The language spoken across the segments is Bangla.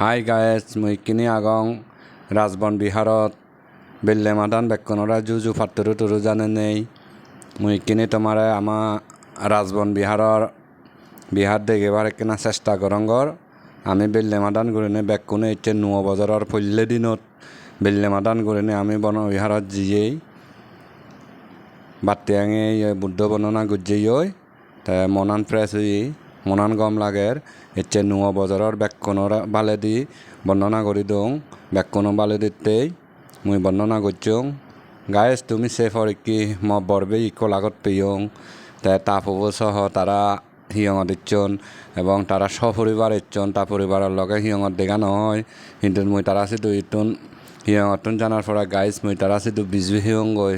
হাই গায়েছ মুই কিনি আগং রাজবন বিহারত বেল্লে মাদান বেকনরা জুজু ফাত্তরু তুরু জানে নেই। মুই কিনি তোমারে আমা রাজবন বিহারর বিহার দেখিবার কিনা চেষ্টা করঙ্গর আমি বেল্লে মাদান গুরিনে বেকুনে ইচ্ছে নুয় বজারর ফল্লে দিনত বেল্লে মাদান গুরিনে আমি বন বিহারত জিয়েই। বাতিয়াঙে বুদ্ধ বর্ণনা গুজিয়ে তে মনান ফ্রেশ হই মনান গম লাগের, ইচ্ছে নুয় বজারর বেকনর বালেদি বর্ণনা করি দং বালে দিতেই মুই বর্ণনা করছং গায়েস তুমি সেফর কি ম বরবে ইকো লাগত পেয়ং। তে তাপব সহ তারা হিয়ঙত ইচ্ছন এবং তারা সপরিবার ইচ্ছন, তা পরিবারের লগে হিয়ঙত দেখা নহয়। কিন্তু মুই তারা সিধু ইতুন, হিয়ঙতুন জানার পরা গাইস মুই তারা সিধু বিজু হিয়ং গই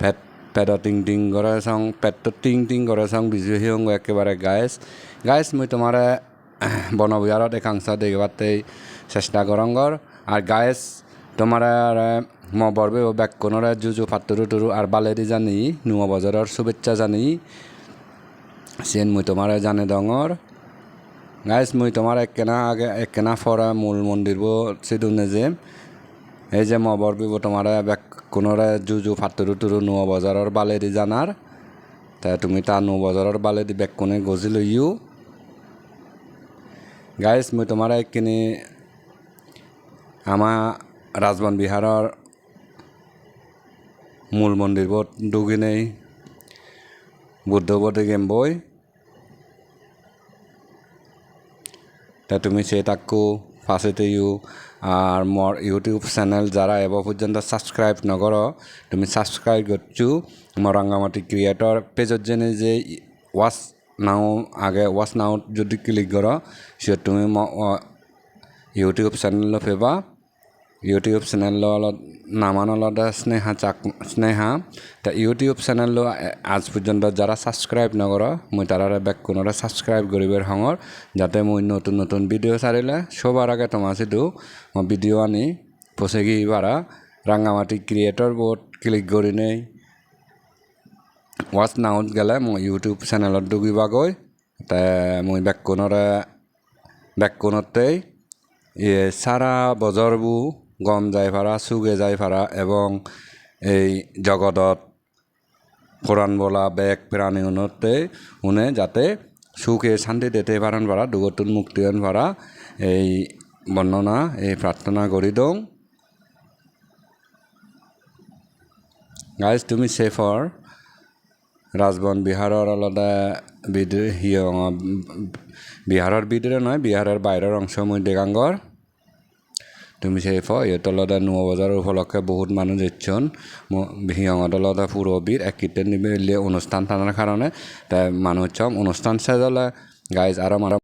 পেট পেট টিং টিং করে সং পেট টিং টিং করে সং বিজু গই একেবারে গাইস গাইস মুই তোমারে বনবিহারত একাংশ দেখিবাতেই চেষ্টা করঙ্গর আর গায়েস তোমার ম বরবে ও ব্যাকরণের জুজু ফাত্তরু টুরু আর বালেরি জানি নুয়া বাজারের শুভেচ্ছা জানি সেন মুই তোমার জানে ডঙর গাইস মুই তোমার এককেনা আগে এককেনা ফরা মূল মন্দির বো সিদুনে যে এই যে ম বরবিব তোমার ব্যাকরণের জুজু ফাত্তরু টুরু নুয়া বাজারের বালেরি জানার তা তুমি তা নু বাজারের বালেরি ব্যাককনে গজি লইও। গাইস মুই তোমার একখিনি আমা রাজবন বিহাৰৰ মূল মন্দিৰবোৰত ডুগি নেই। বুদ্ধবতী গেম বই। তা তুমি সে তাকু ফাঁসিতে ইউ আর মোর ইউটিউব চ্যানেল যারা এব পর্যন্ত সাবস্ক্রাইব নগর তুমি সাবস্ক্রাইব করছ মোর রাঙ্গামাটি ক্রিয়েটর। পেজত যেনে যে ওয়াচ নাও, আগে ওয়াচ নাও যদি ক্লিক করো সে তুমি ইউটিউব চ্যানেল ফেবা। ইউটিউব চ্যানেল নামান আলাদা স্নেহা চাক স্নেহা তা ইউটিউব চ্যানেল আজ পর্যন্ত যারা সাবস্ক্রাইব নকৰ মই তারারে বেক কোনোরে সাবস্ক্রাইব করিবার হঙর, যাতে মই নতুন নতুন ভিডিও চারিলে সবার আগে সিধু মই ভিডিও আনি পচে গিয়ে বারা রাঙ্গামাটি ক্রিয়েটর বোর্ড ক্লিক করি নেই। ওয়াচ নাউত গেলে মই ইউটিউব চেনেলত ডুবিবা গৈ, তে মই বেক কোনোরে বেক কোনতেই সারা বজরবু গম যাই ফারা সুগে যাই ফারা এবং এই জগতত কোরআন বলা বেগ প্রাণী উন্নতে উনে যাতে সুখে শান্তি দিতে পারেন পারা দুগতুন মুক্তি হন পারা এই বর্ণনা, এই প্রার্থনা করি দং। গাইজ তুমি সেফর রাজবন বিহারের আলাদা বিদ্রে হিয়ং বিহারের বিদ্রে নয়, বিহারের বাইরের অংশ মই দেগাঙ্গর তুমি সেই ফ ইয়ে তলদা নুয়া বাজার উপলক্ষে বহুত মানুষ যাচ্ছন। হিয়ঙত তলদা পুরবীর একইতে নিবে অনুষ্ঠান টানার কারণে তাই মানুষ অনুষ্ঠান সেজলে গাইজ আরও আরও